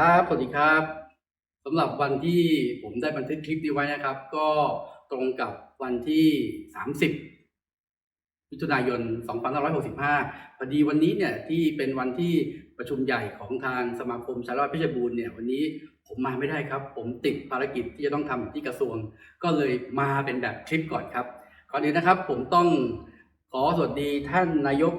ครับ สวัสดีครับ สำหรับวันที่ผมได้บันทึกคลิปนี้ไว้นะครับ ก็ตรงกับวันที่ 30มิถุนายน 2565 พอดีวันนี้เนี่ยที่เป็นวันที่ประชุมใหญ่ของทางสมาคมชาวไร่เพชรบูรณ์เนี่ยวันนี้ผมมาไม่ได้ครับ ผมติดภารกิจที่จะต้องทำที่กระทรวง ก็เลยมาเป็นแบบคลิปก่อนครับก่อนอื่นนะครับ ผมต้องขอสวัสดีท่านนายก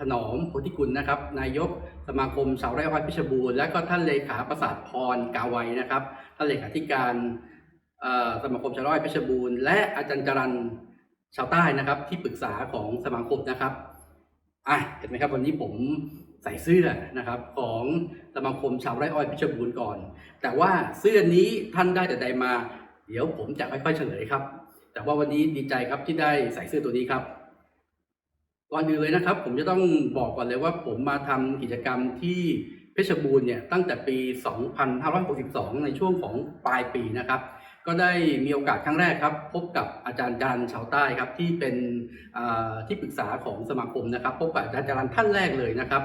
ถนอมโพธิกุลนะครับ นายก สมาคมชาวไร่อ้อยเพชรบูรณ์และก็ท่านเลขาประสาทพรกาไวนะครับ ท่านเลขาธิการสมาคมชาวไร่อ้อยเพชรบูรณ์และอาจารย์จรันชาวใต้นะครับ ที่ปรึกษาของสมาคมนะครับอะเห็นไหมครับวันนี้ผมใส่เสื้อนะครับของสมาคมชาวไร่อ้อยเพชรบูรณ์ก่อน แต่ว่าเสื้อนี้ท่านได้แต่ใดมา เดี๋ยวผมจะค่อยๆเฉลยครับ แต่ว่าวันนี้ดีใจครับที่ได้ใส่เสื้อตัวนี้ครับ ก่อนอื่นเลยนะครับ ผมจะต้องบอกก่อนเลยว่าผมมาทำกิจกรรมที่เพชรบูรณ์เนี่ยตั้งแต่ปี 2562 ในช่วงของปลายปีนะครับ ก็ได้มีโอกาสครั้งแรกครับ พบกับอาจารย์จรันชาวใต้ครับที่เป็นที่ปรึกษาของสมาคมนะครับ พบกับอาจารย์จรันท่านแรกเลยนะครับ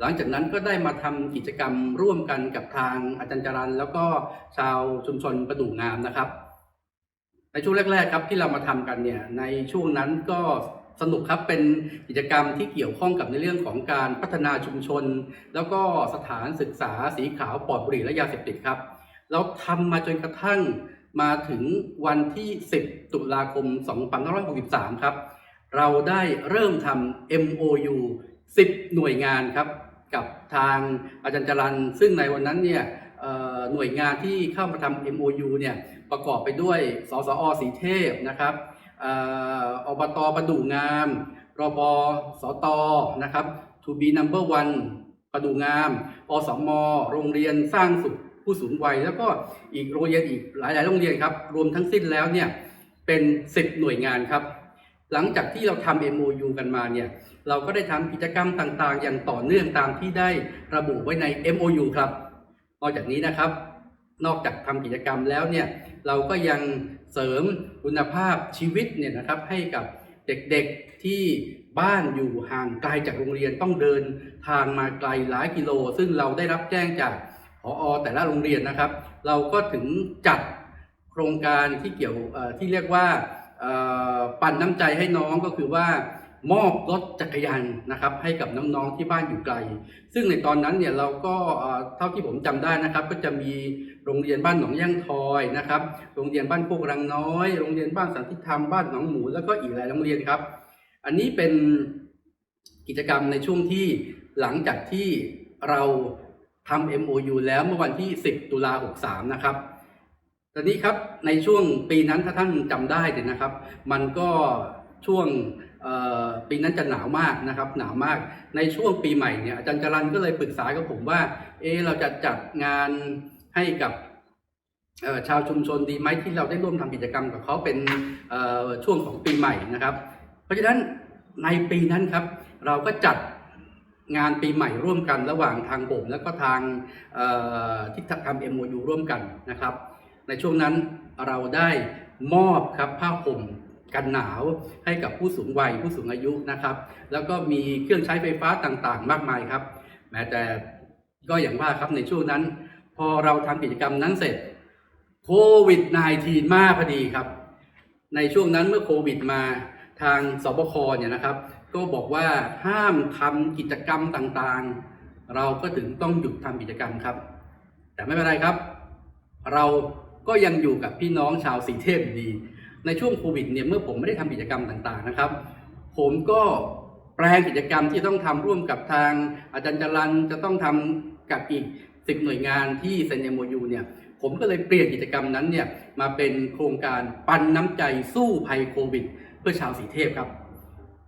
หลังจากนั้นก็ได้มาทำกิจกรรมร่วมกันกับทางอาจารย์จรันแล้วก็ชาวชุมชนประดู่งามนะครับ ในช่วงแรก ๆ ครับที่เรามาทำกันเนี่ยในช่วงนั้นก็ สนุกครับเป็นกิจกรรมที่เกี่ยวข้องกับในเรื่องของการพัฒนาชุมชน แล้วก็สถานศึกษาสีขาวปลอดบุหรี่และยาเสพติดครับ เราทำมาจนกระทั่งมาถึงวันที่ 10 ตุลาคม 2563 ครับ เราได้เริ่มทำ MOU 10 หน่วยงานครับ กับทางอาจารย์จรัน ซึ่งในวันนั้นเนี่ยหน่วยงานที่เข้ามาทำ MOU เนี่ยประกอบไปด้วย สสอสีเทพนะครับ อ่ออบตประดูงาม รบสตนะครับ To be number one ประดูงามอสมโรงเรียนสร้างสุขผู้สูงวัย แล้วก็อีกโรงเรียนอีกหลาย ๆ โรงเรียนครับ รวมทั้งสิ้นแล้วเนี่ยเป็น10หน่วยงานครับ หลังจากที่เราทำ MOU กันมาเนี่ยเราก็ได้ทำกิจกรรมต่าง ๆ อย่างต่อเนื่องตามที่ได้ระบุไว้ใน MOU ครับนอกจากนี้นะครับ นอกจากทำกิจกรรมแล้วเนี่ยเราก็ยังเสริมคุณภาพชีวิตเนี่ยนะครับให้กับเด็กๆที่บ้านอยู่ห่างไกลจากโรงเรียนต้องเดินทางมาไกลหลายกิโล ซึ่งเราได้รับแจ้งจากผออแต่ละโรงเรียนนะครับ เราก็ถึงจัดโครงการที่เกี่ยวที่เรียกว่าปั่นน้ำใจให้น้องก็คือว่า มอบรถจักรยานนะครับให้กับน้องๆที่บ้านอยู่ไกล ซึ่งในตอนนั้นเนี่ยเราก็เท่าที่ผมจำได้นะครับ ก็จะมีโรงเรียนบ้านหนองย่างทอยนะครับ โรงเรียนบ้านโคกรังน้อย โรงเรียนบ้านสันติธรรมบ้านหนองหมูแล้วก็อีกหลายโรงเรียนครับ อันนี้เป็นกิจกรรมในช่วงที่หลังจากที่เราทำ MOU แล้วเมื่อวันที่ 10 ตุลา63 นะครับตอนนี้ครับในช่วงปีนั้นถ้าท่านจำได้เนี่ยนะครับ มันก็ช่วง ปีนั้นจะหนาวมากนะครับหนาวมากในช่วงปีใหม่เนี่ยอาจารย์จรันก็เลยปรึกษากับผมว่า เอะเราจะจัดงานให้กับชาวชุมชนดีไหมที่เราได้ร่วมทำกิจกรรมกับเขาเป็นช่วงของปีใหม่นะครับ เพราะฉะนั้นในปีนั้นครับ เราก็จัดงานปีใหม่ร่วมกันระหว่างทางผมแล้วก็ทางเอ่อที่ทำ MOU ร่วมกันนะครับ ในช่วงนั้นเราได้มอบครับผ้าห่ม กันหนาวให้กับผู้สูงวัยผู้สูงอายุนะครับ แล้วก็มีเครื่องใช้ไฟฟ้าต่างๆ มากมายครับ แม้แต่ก็อย่างว่าครับในช่วงนั้น พอเราทำกิจกรรมนั้นเสร็จโควิด -19 มาพอดีครับ ในช่วงนั้นเมื่อโควิดมาทางสบคเนี่ยนะครับ ก็บอกว่าห้ามทำกิจกรรมต่างๆ เราก็ถึงต้องหยุดทำกิจกรรมครับ แต่ไม่เป็นไรครับ เราก็ยังอยู่กับพี่น้องชาวสีเทพดี ในช่วงโควิดเนี่ยเมื่อผมไม่ได้ทำกิจกรรมต่างๆนะครับ ผมก็แปลงกิจกรรมที่ต้องทำร่วมกับทางอาจารย์จรันจะต้องทำกับอีกสิบหน่วยงานที่เซ็น MOU เนี่ยผมก็เลยเปลี่ยนกิจกรรมนั้นเนี่ยมาเป็นโครงการปันน้ำใจสู้ภัยโควิด เพื่อชาวสีเทพครับ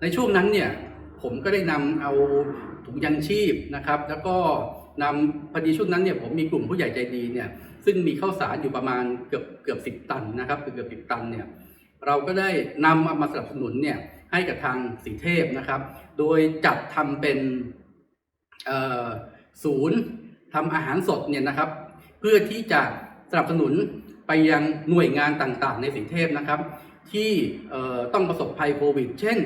ในช่วงนั้นเนี่ยผมก็ได้นำเอาถุงยังชีพนะครับ แล้วก็นำพอดีช่วงนั้นเนี่ยผมมีกลุ่มผู้ใหญ่ใจดีเนี่ย ซึ่งมีข้าวสารอยู่ประมาณเกือบเกือบสิบตันนะครับเกือบเกือบสิบตันเนี่ยเราก็ได้นำเอามาสนับสนุนเนี่ยให้กับทางสีเทพนะครับ โดยจัดทำเป็นศูนย์ทำอาหารสดเนี่ยนะครับ เพื่อที่จะสนับสนุนไปยังหน่วยงานต่างๆ ในสีเทพนะครับ ที่ต้องประสบภัยโควิด เช่น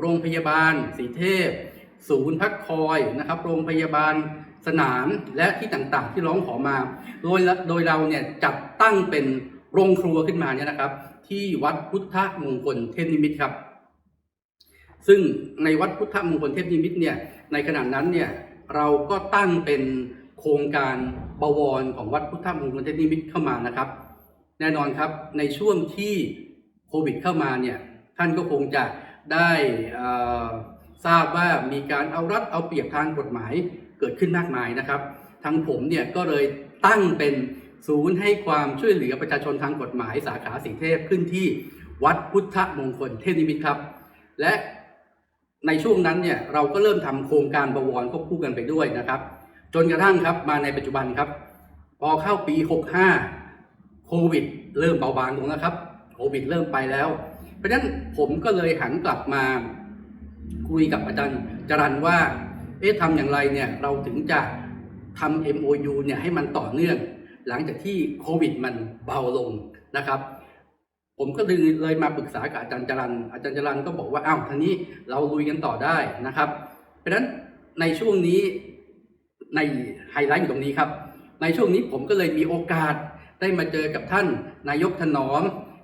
โรงพยาบาลสีเทพ ศูนย์พักคอยนะครับ โรงพยาบาล สนามและที่ต่างๆ ที่ร้องขอมา โดยโดยเราเนี่ยจัดตั้งเป็นโรงครัวขึ้นมาเนี่ยนะครับ ที่วัดพุทธมงคลเทพนิมิตครับ ซึ่งในวัดพุทธมงคลเทพนิมิตเนี่ยในขณะนั้นเนี่ยเราก็ตั้งเป็นโครงการบวรของวัดพุทธมงคลเทพนิมิตเข้ามานะครับ แน่นอนครับในช่วงที่โควิดเข้ามาเนี่ยท่านก็คงจะได้ ทราบว่ามีการเอารัดเอาเปรียบทางกฎหมายเกิดขึ้นมากมายนะครับ ทางผมเนี่ยก็เลยตั้งเป็นศูนย์ให้ความช่วยเหลือประชาชนทางกฎหมายสาขาสีเทพขึ้นที่วัดพุทธมงคลเทพนิมิตครับ และในช่วงนั้นเนี่ยเราก็เริ่มทำโครงการบวรควบคู่กันไปด้วยนะครับ จนกระทั่งครับมาในปัจจุบันครับ พอเข้าปี 65 โควิด เริ่มเบาบางลงแล้วครับ โควิดเริ่มไปแล้ว เพราะฉะนั้นผมก็เลยหันกลับมา คุยกับอาจารย์จรันว่า เอ๊ะทำอย่างไรเนี่ยเราถึงจะทำ MOU เนี่ยให้มันต่อเนื่อง หลังจากที่โควิดมันเบาลงนะครับ ผมก็เลยเลยมาปรึกษากับอาจารย์จรัน อาจารย์จรันก็บอกว่าอ้าวทีนี้เราลุยกันต่อได้นะครับ เพราะฉะนั้นในช่วงนี้ในไฮไลท์อยู่ตรงนี้ครับ ในช่วงนี้ผมก็เลยมีโอกาสได้มาเจอกับท่านนายกถนอม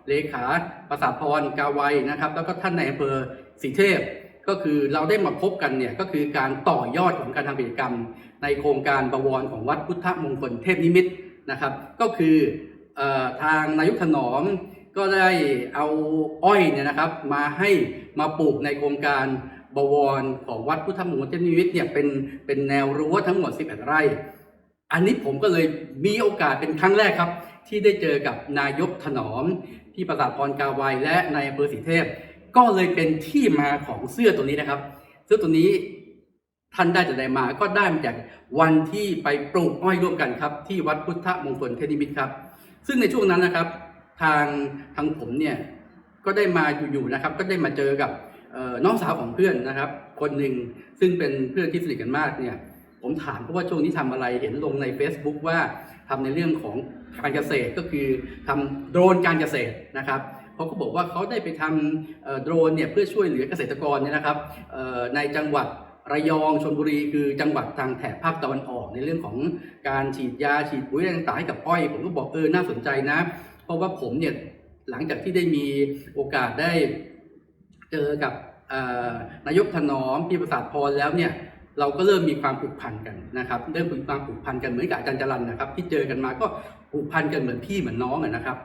เลขาประสาพรกาไวนะครับ แล้วก็ท่านนายอำเภอสีเทพ ก็คือเราได้มาพบกันเนี่ยก็คือการต่อยอดของการทำกิจกรรม ในโครงการบวรของวัดพุทธมงคลเทพนิมิตนะครับ ก็คืออทางนายกถนอมก็ได้เอาอ้อยเนี่ยนะครับ มาให้มาปลูกในโครงการบวรของวัดพุทธมงคลเทพนิมิตเนี่ยเป็นเป็นแนวรั้วทั้งหมด 11 ไร่ อันนี้ผมก็เลยมีโอกาสเป็นครั้งแรกครับ ที่ได้เจอกับนายกถนอมที่ประสาทพรกาไวและนายอำเภอสีเทพ ก็เลยเป็นที่มาของเสื้อตัวนี้นะครับ เสื้อตัวนี้ท่านได้จากไหนมาก็ได้มาจากวันที่ไปปลูกอ้อยร่วมกันครับ ที่วัดพุทธมงคลเทนิมิตรครับ ซึ่งในช่วงนั้นนะครับ ทางทางผมเนี่ยก็ได้มาอยู่ๆนะครับ ก็ได้มาเจอกับน้องสาวของเพื่อนนะครับ คนหนึ่งซึ่งเป็นเพื่อนที่สนิทกันมากเนี่ยผมถามเพราะว่าช่วงนี้ทำอะไรเห็นลงใน Facebook ว่าทำในเรื่องของการเกษตรก็คือทำโดรนการเกษตรนะครับ เขาก็บอกว่าเขาได้ไปทำโดรนเนี่ยเพื่อช่วยเหลือเกษตรกรเนี่ยนะครับในจังหวัดระยองชลบุรีคือจังหวัดทางแถบภาคตะวันออก ในเรื่องของการฉีดยาฉีดปุ๋ยอะไรต่างๆให้กับอ้อย ผมก็บอกเออน่าสนใจนะ เพราะว่าผมเนี่ยหลังจากที่ได้มีโอกาสได้เจอกับนายกถนอมพี่ประสาทพรแล้วเนี่ยเราก็เริ่มมีความผูกพันกันนะครับเริ่มมีความผูกพันกันเหมือนกับอาจารย์จรันนะครับ ที่เจอกันมาก็ผูกพันกันเหมือนพี่เหมือนน้องนะครับ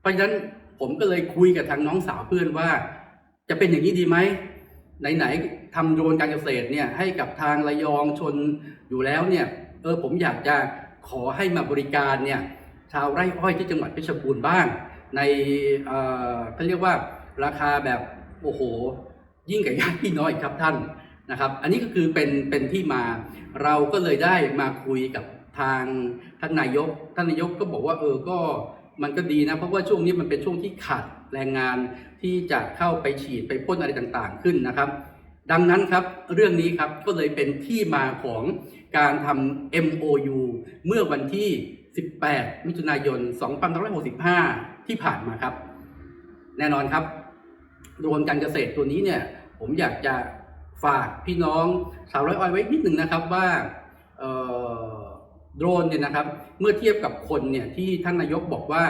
เพราะฉะนั้น ผมก็เลยคุยกับทางน้องสาวเพื่อนว่า จะเป็นอย่างนี้ดีไหมไหนๆทำโดรนการเกษตรเนี่ยให้กับทางระยองชนอยู่แล้วเนี่ยเออผมอยากจะขอให้มาบริการเนี่ยชาวไร่อ้อยที่จังหวัดเพชรบูรณ์บ้าง ในเอ่อเขาเรียกว่าราคาแบบโอ้โห ยิ่งกับญาติพี่น้อยครับท่านนะครับ อันนี้ก็คือเป็นเป็นที่มาเราก็เลยได้มาคุยกับทางท่านนายก ท่านนายกก็บอกว่าเออก็ มันก็ดีนะเพราะว่าช่วงนี้มันเป็นช่วงที่ขาดแรงงานที่จะเข้าไปฉีดไปพ่นอะไรต่างๆขึ้นนะครับ ดังนั้นครับเรื่องนี้ครับก็เลยเป็นที่มาของการทำ MOU เมื่อวันที่ 18 มิถุนายน 2565 ที่ผ่านมาครับ แน่นอนครับโดรนการเกษตรตัวนี้เนี่ยผมอยากจะฝากพี่น้องชาวไร่อ้อยไว้นิดหนึ่งนะครับว่าเออ โดรนเนี่ยนะครับเมื่อเทียบกับคนเนี่ยที่ท่านนายกบอกว่า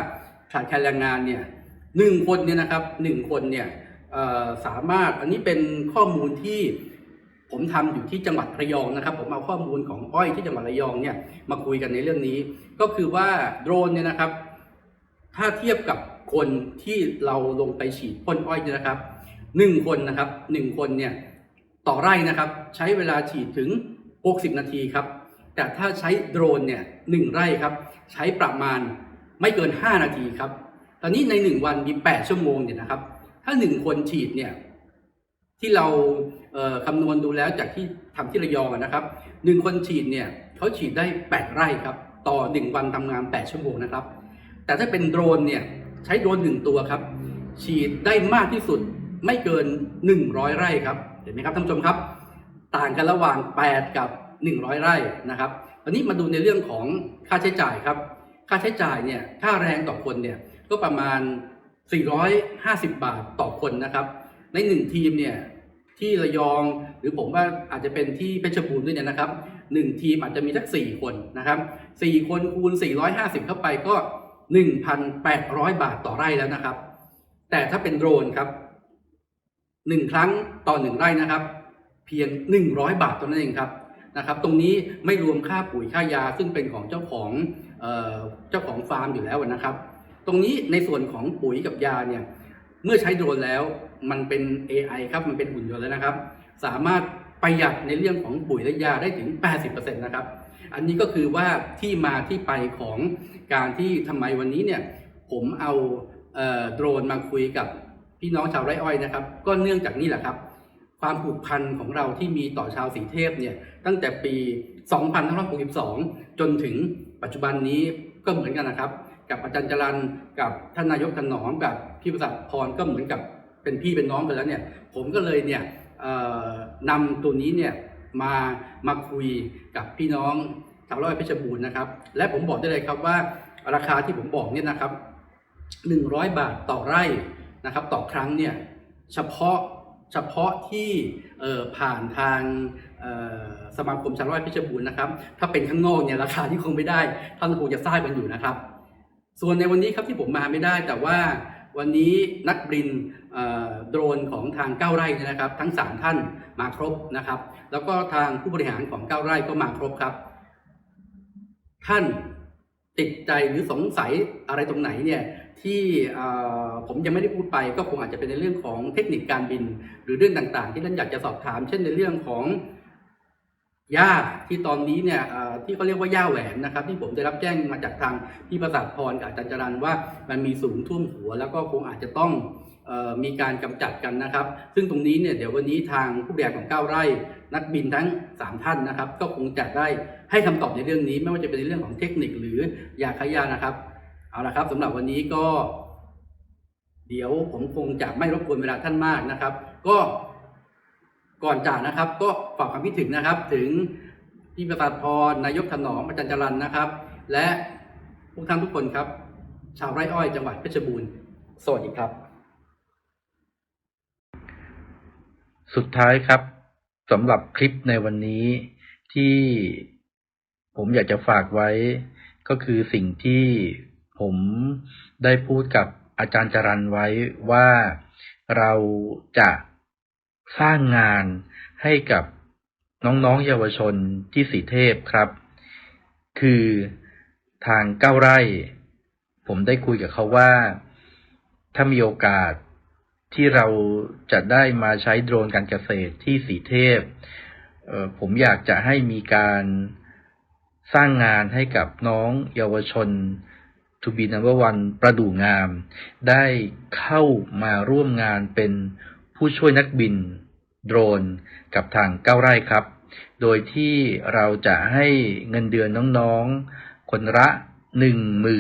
ขาดแคลนแรงงานเนี่ยหนึ่งคนเนี่ยนะครับหนึ่งคนเนี่ยสามารถอันนี้เป็นข้อมูลที่ผมทำอยู่ที่จังหวัดระยองนะครับ ผมเอาข้อมูลของอ้อยที่จังหวัดระยองเนี่ยมาคุยกันในเรื่องนี้ ก็คือว่าโดรนเนี่ยนะครับ ถ้าเทียบกับคนที่เราลงไปฉีดพ่นอ้อยเนี่ยนะครับหนึ่งคนนะครับหนึ่งคนเนี่ยต่อไร่นะครับ ใช้เวลาฉีดถึง 60 นาทีครับ แต่ถ้าใช้โดรนเนี่ยหนึ่งไร่ครับ ใช้ประมาณไม่เกิน 5 นาทีครับ ตอนนี้ใน 1 วันมี 8 ชั่วโมงเนี่ยนะครับ ถ้า 1 คนฉีดเนี่ยที่เราเคำนวณดูแล้วจากที่ทำที่ระยองนะครับหนึ่งคนฉีดเนี่ยเขาฉีดได้ 8 ไร่ครับ ต่อ 1 วันทำงาน 8 ชั่วโมงนะครับ แต่ถ้าเป็นโดรนเนี่ยใช้โดรนหนึ่งตัวครับ ฉีดได้มากที่สุดไม่เกิน 100 ไร่ครับ เห็นไหมครับท่านผู้ชมครับ ต่างกันระหว่าง 8 กับ 100 ไร่นะครับวันนี้มาดูในเรื่องของค่าใช้จ่ายครับ ค่าใช้จ่ายเนี่ยค่าแรงต่อคนเนี่ยก็ประมาณ 450 บาทต่อคนนะครับ ในหนึ่งทีมเนี่ยที่ระยองหรือผมว่าอาจจะเป็นที่เพชรบูรณ์ด้วยเนี่ยนะครับหนึ่งทีมอาจจะมีสักสี่คนนะครับสี่คนคูณ 450 เข้าไปก็ 1,800 บาทต่อไร่แล้วนะครับ แต่ถ้าเป็นโดรนครับหนึ่งครั้งต่อหนึ่งไร่นะครับ เพียง 100 บาทเท่านั้นเองครับ นะครับตรงนี้ไม่รวมค่าปุ๋ยค่ายาซึ่งเป็นของเจ้าของเออเจ้าของฟาร์มอยู่แล้วนะครับ ตรงนี้ในส่วนของปุ๋ยกับยาเนี่ยเมื่อใช้โดรนแล้วมันเป็น AI ครับมันเป็นหุ่นยนต์แล้วนะครับ สามารถประหยัดในเรื่องของปุ๋ยและยาได้ถึง 80%นะครับ อันนี้ก็คือว่าที่มาที่ไปของการที่ทำไมวันนี้เนี่ยผมเอาเออโดรนมาคุยกับพี่น้องชาวไร่อ้อยนะครับ ก็เนื่องจากนี่แหละครับ ความผูกพันของเราที่มีต่อชาวสีเทพเนี่ยตั้งแต่ปี 2562 จนถึงปัจจุบันนี้ก็เหมือนกันนะครับ กับอาจารย์จรันกับท่านนายกถนอมกับพี่ประสัทพรก็เหมือนกับเป็นพี่เป็นน้องกันแล้วเนี่ยผมก็เลยเนี่ยนำตัวนี้เนี่ยมามาคุยกับพี่น้องชาวไร่เพชรบูรณ์นะครับ และผมบอกได้เลยครับว่าราคาที่ผมบอกเนี่ยนะครับ 100 บาทต่อไร่นะครับ ต่อครั้งเนี่ยเฉพาะ เฉพาะที่ผ่านทางสมาคมชาวไร่เพชรบูรณ์นะครับ ถ้าเป็นข้างนอกเนี่ยราคาที่คงไม่ได้ ท่านคงจะทราบกันอยู่นะครับ ส่วนในวันนี้ครับที่ผมมาไม่ได้แต่ว่าวันนี้นักบินโดรนของทางก้าวไร่นะครับ ทั้งสามท่านมาครบนะครับ แล้วก็ทางผู้บริหารของก้าวไร่ก็มาครบครับ ท่าน ติดใจหรือสงสัยอะไรตรงไหนเนี่ยที่ผมยังไม่ได้พูดไปก็คงอาจจะเป็นในเรื่องของเทคนิคการบิน หรือเรื่องต่างๆ ที่ท่านอยากจะสอบถาม เช่นในเรื่องของหญ้าที่ตอนนี้เนี่ยที่เขาเรียกว่าหญ้าแหวนนะครับ ที่ผมได้รับแจ้งมาจากทางพี่ประสาทพรกับอาจารย์จรันว่ามันมีสูงท่วมหัว แล้วก็คงอาจจะต้อง มีการกำจัดกันนะครับ ซึ่งตรงนี้เนี่ยเดี๋ยววันนี้ทางผู้บริหารของก้าวไร่ นักบินทั้ง 3 ท่านนะครับ ก็คงจะได้ให้คำตอบในเรื่องนี้ ไม่ว่าจะเป็นในเรื่องของเทคนิคหรือยาขายานะครับเอาละครับสำหรับวันนี้ก็ เดี๋ยวผมคงจะไม่รบกวนเวลาท่านมากนะครับ ก็ก่อนจากนะครับ ก็ฝากความคิดถึงนะครับ ถึงพี่ประสาทพรนายกถนอมอาจารย์จรันนะครับ และทุกท่านทุกคนครับ ชาวไร่อ้อยจังหวัดเพชรบูรณ์สวัสดีครับ สุดท้ายครับสำหรับคลิปในวันนี้ที่ผมอยากจะฝากไว้ ก็คือสิ่งที่ผมได้พูดกับอาจารย์จรันไว้ว่าเราจะสร้างงานให้กับน้องๆเยาวชนที่สีเทพครับ คือทางเก้าไร่ ผมได้คุยกับเขาว่า ถ้ามีโอกาส ที่เราจะได้มาใช้โดรนการเกษตรที่สีเทพ ผมอยากจะให้มีการสร้างงานให้กับน้องเยาวชน to be number one ประดู่งาม ได้เข้ามาร่วมงานเป็นผู้ช่วยนักบินโดรนกับทางเก้าไร่ครับ โดยที่เราจะให้เงินเดือนน้องๆ คนละ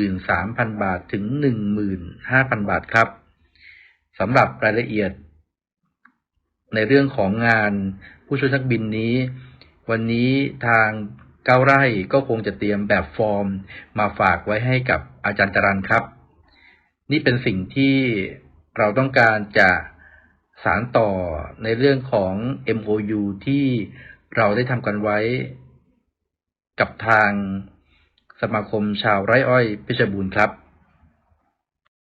13,000 บาทถึง 15,000 บาทครับ สำหรับรายละเอียด ในเรื่องของงานผู้ช่วยนักบินนี้ วันนี้ทางก้าไร่ก็คงจะเตรียมแบบฟอร์มมาฝากไว้ให้กับอาจารย์จรันครับ นี่เป็นสิ่งที่เราต้องการจะสารต่อในเรื่องของ MOU ที่เราได้ทำกันไว้ กับทางสมาคมชาวไร่อ้อยเพชรบูรณ์ครับ